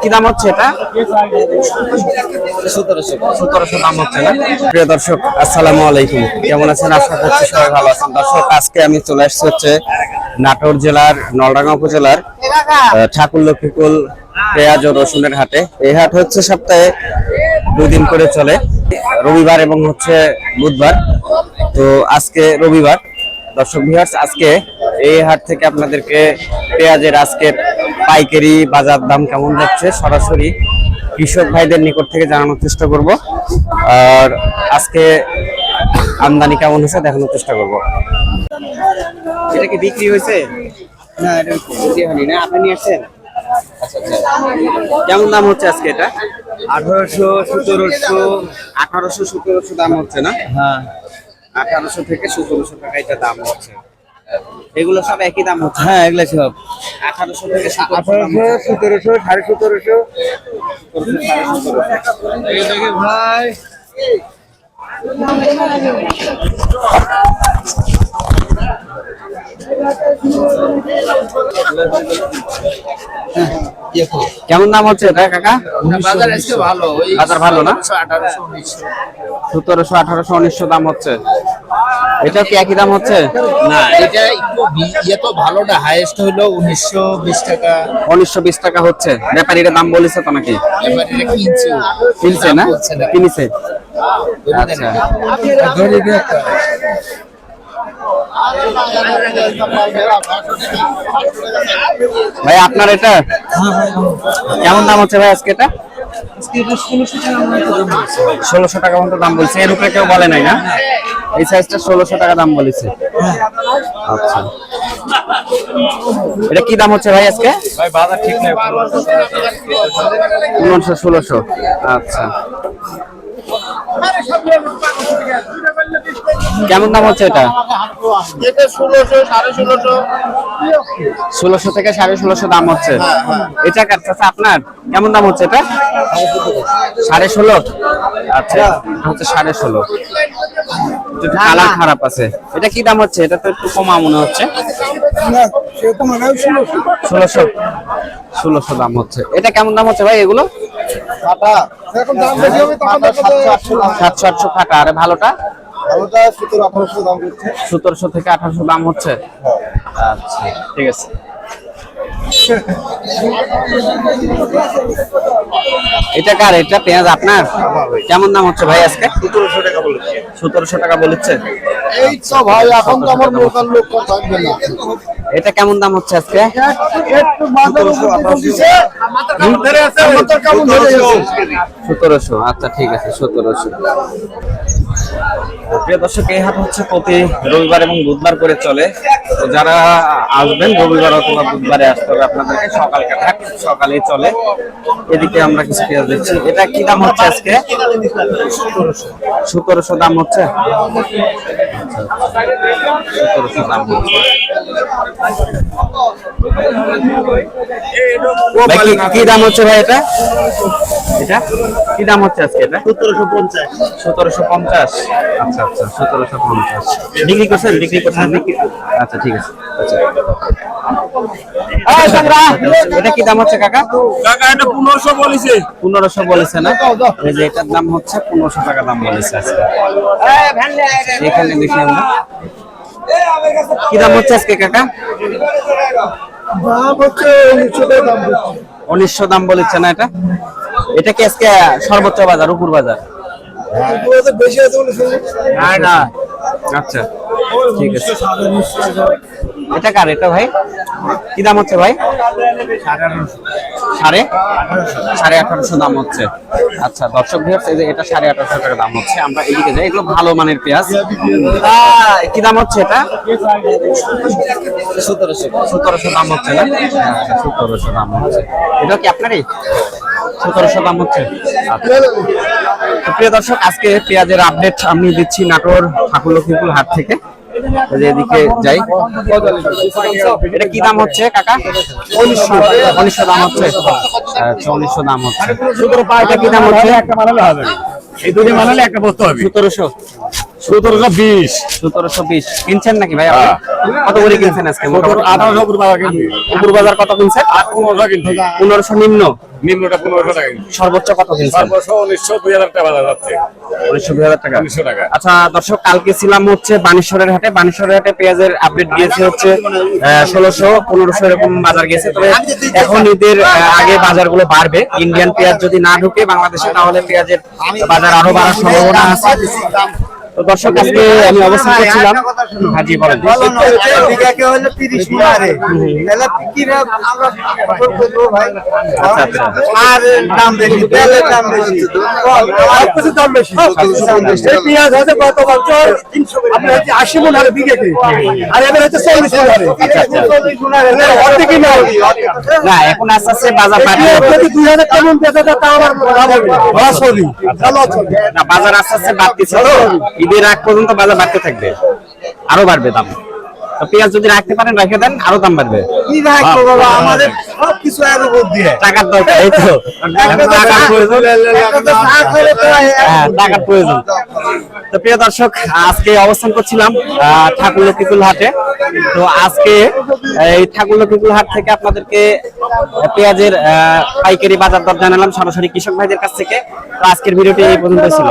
কি দাম হচ্ছে এটা? সতেরোশো। সতেরোশো দাম হচ্ছে না? প্রিয় দর্শক আসসালামু আলাইকুম। কেমন আছেন? আশা করছি সবাই ভালো আছেন। দর্শক আজকে আমি চলে আসছি হচ্ছে নাটোর জেলার নলডাঙ্গা উপজেলার ঠাকুর লক্ষ্মীকুল পেঁয়াজ ও রসুনের হাটে। এই হাট হচ্ছে সপ্তাহে দুই দিন করে চলে। রবিবার এবং হচ্ছে বুধবার। তো আজকে রবিবার। দর্শক ভিউয়ার্স আজকে এই হাট থেকে আপনাদেরকে পেঁয়াজের আজকের পাইকারি বাজার দাম কেমন যাচ্ছে সরাসরি কৃষক ভাইদের নিকট থেকে জানানোর চেষ্টা করব। আর আজকে আমদানি কেমন হয়েছে দেখানোর চেষ্টা করব। এটা কি বিক্রি হয়েছে? না এটা বিক্রি হয়নি না আপনি নিয়ে আসছেন? আচ্ছা আচ্ছা। কেমন দাম হচ্ছে আজকে এটা? আঠারোশো সতেরোশো আঠারোশো সতেরোশো দাম হচ্ছে না? হ্যাঁ। আঠারোশো থেকে সতেরোশো টাকা এটা দাম হচ্ছে। এগুলো সব একই দাম হচ্ছে? হ্যাঁ এগুলো সব। আঠারোশো থেকে আঠারোশো সতেরোশো সাড়ে সতেরোশো। ভাই। কেমন দাম হচ্ছে এটা কাকা? বাজার আজকে ভালো বাজার ভালো না? সতেরোশো আঠারোশো উনিশশো। দাম হচ্ছে। এটা কি একই দাম হচ্ছে? না এটা একটু ইয়ে তো ভালো না হাইয়েস্ট হলো উনিশশো বিশ টাকা। উনিশশো বিশ টাকা হচ্ছে। ব্যাপারীরা দাম বলেছে তো নাকি? কিনছে। না। কিনেছে। আচ্ছা। একটা। ভাই আপনার এটা? কেমন দাম হচ্ছে ভাই আজকে এটা? ষোলোশো টাকা মতো দাম বলছে। এর উপরে কেউ বলে নাই না? এই সাইজটা ষোলোশো টাকা দাম বলেছে। আচ্ছা। এটা কি দাম হচ্ছে ভাই আজকে? ভাই বাজার ঠিক নাই। ষোলোশো। আচ্ছা। কেমন দাম হচ্ছে এটা? এটা ষোলোশো সাড়ে ষোলোশো। ষোলোশো থেকে সাড়ে ষোলোশো দাম হচ্ছে। এটা কার চাচা আপনার? কেমন দাম হচ্ছে এটা? সাড়ে ষোলো? আচ্ছা হচ্ছে সাড়ে ষোলো। কালার খারাপ আছে। এটা কি দাম হচ্ছে? এটা তো একটু কমা মনে হচ্ছে। ষোলোশো। ষোলোশো দাম হচ্ছে। এটা কেমন দাম হচ্ছে ভাই এগুলো? সাতশো আটশো আরে ভালোটা? সতেরোশো থেকে আঠারোশো দাম হচ্ছে? আচ্ছা ঠিক আছে। এটা কার? এটা পেঁয়াজ আপনার? কেমন দাম হচ্ছে ভাই আজকে? সতেরোশো টাকা বলেছে। সতেরোশো টাকা বলেছে? এই তো ভাই এখন তো আমার লোকাল লোক থাকবে না। এটা কেমন দাম হচ্ছে আজকে? সতেরোশো। আচ্ছা ঠিক আছে, সতেরোশো। প্রিয় দর্শক, এই হাট হচ্ছে প্রতি রবিবার এবং বুধবার করে চলে। তো যারা আসবেন, রবিবার অথবা বুধবারে আসতে হবে আপনাদেরকে। সকালকার হাট সকালেই চলে। এদিকে আমরা কিছু পেঁয়াজ দিচ্ছি এটা কি দাম হচ্ছে আজকে? সতেরোশো দাম হচ্ছে? সতেরোশো দাম ভাই, কি- দাম হচ্ছে ভাই এটা? এটা? কি দাম হচ্ছে আজকে এটা? সতেরোশো পঞ্চাশ। সতেরোশো পঞ্চাশ। আচ্ছা আচ্ছা সতেরোশো পঞ্চাশ। ডিগ্রি করছেন বিক্রি করছেন। বিক্রি আচ্ছা ঠিক আছে। আচ্ছা। এটা কি দাম হচ্ছে কাকা? টাকা এটা পনেরোশো বলেছে। পনেরোশো বলেছে না? এই যে এটার দাম হচ্ছে পনেরোশো টাকা দাম বলেছে আজকে। এখানে দেখি আমরা। কি দাম হচ্ছে আজকে কাকা? দাম হচ্ছে উনিশশো দাম বলেছে। না এটা? এটা কি আজকে সর্বোচ্চ বাজার উপর বাজার? বেশি আছে না আচ্ছা ঠিক আছে। এটা কার এটা ভাই? কি দাম হচ্ছে ভাই? সাড়ে? সাড়ে আঠারোশো দাম হচ্ছে। আচ্ছা দর্শক ভিউয়ার্স, এই যে এটা সাড়ে আঠারোশো টাকা দাম হচ্ছে। আমরা এদিকে যাই, এগুলো ভালো মানের পেঁয়াজ। কি দাম হচ্ছে এটা? সতেরোশো। সতেরোশো দাম হচ্ছে না? আচ্ছা সতেরোশো দাম হচ্ছে। এটা কি আপনারই? সতেরোশো দাম হচ্ছে? আচ্ছা। প্রিয় দর্শক, আজকে পেঁয়াজের আপডেট আমি দিচ্ছি নাটোর ঠাকুর লক্ষ্মীপুর হাট থেকে। এদিকে যাই। এটা কি দাম হচ্ছে কাকা? উনিশশো উনিশশো দাম হচ্ছে। উনিশশো দাম হচ্ছে। এটা কি দাম হচ্ছে? একটা মানালে হবে এই দুটো মানালে একটা বস্তু হবে। সতেরোশো। সতেরোশো বিশ। সতেরোশো বিশ। কিনছেন নাকি ভাই আপনি? কত করে কিনছেন আজকে আঠারোশো উপর বাজার কিনছি। কত কিনছেন? পনেরোশো নিম্ন? নিম্নটা পনেরোশো টাকা সর্বোচ্চ কত কিনছেন? উনিশশো দুই হাজার টাকা বাজার যাচ্ছে। উনিশশো দুই হাজার টাকা। উনিশশো টাকা। আচ্ছা দর্শক কালকে ছিলাম হচ্ছে বানেশ্বরের হাটে। বানেশ্বরের হাটে পেঁয়াজের আপডেট দিয়েছে হচ্ছে ষোলোশো পনেরোশো এরকম বাজার গেছে তবে এখন ঈদের আগে বাজারগুলো বাড়বে। ইন্ডিয়ান পেঁয়াজ যদি না ঢুকে বাংলাদেশে তাহলে পেঁয়াজের বাজার আরও বাড়ার সম্ভাবনা আছে। তো দর্শক আজকে আমি অবস্থান করছিলাম। বলেন। বিঘাকে হলো 30 মুনারে তাহলে কিরা আমরা খবর করব ভাই। আচ্ছা, আচ্ছা। আর হচ্ছে গত বছর আপনার হচ্ছে 80 মুনারে বিঘাকে আর এবার হচ্ছে 40 মুনারে। 40 মুনারে অর্ধেকই না না এখন আস্তে আস্তে বাজার বাড়বে। যদি 2000 কেমন বেচা তা আমার লাভ হবে সরি ভালো চলবে না বাজার আস্তে আস্তে বাড়তেছে ঈদের আগ পর্যন্ত বাজার বাড়তে থাকবে। আরও বাড়বে দাম। পেঁয়াজ যদি রাখতে পারেন রেখে দেন আরও দাম বাড়বে। আমাদের টাকার দরকার এই তো। টাকার প্রয়োজন। টাকার প্রয়োজন। তো প্রিয় দর্শক আজকে অবস্থান করছিলাম আহ, ঠাকুর লক্ষ্মীকুল হাটে। তো আজকে এই ঠাকুর লক্ষ্মীকুল হাট থেকে আপনাদেরকে পেঁয়াজের পাইকারি বাজার দর জানালাম সরাসরি কৃষক ভাইদের কাছ থেকে। তো আজকের ভিডিওটি এই পর্যন্ত ছিল।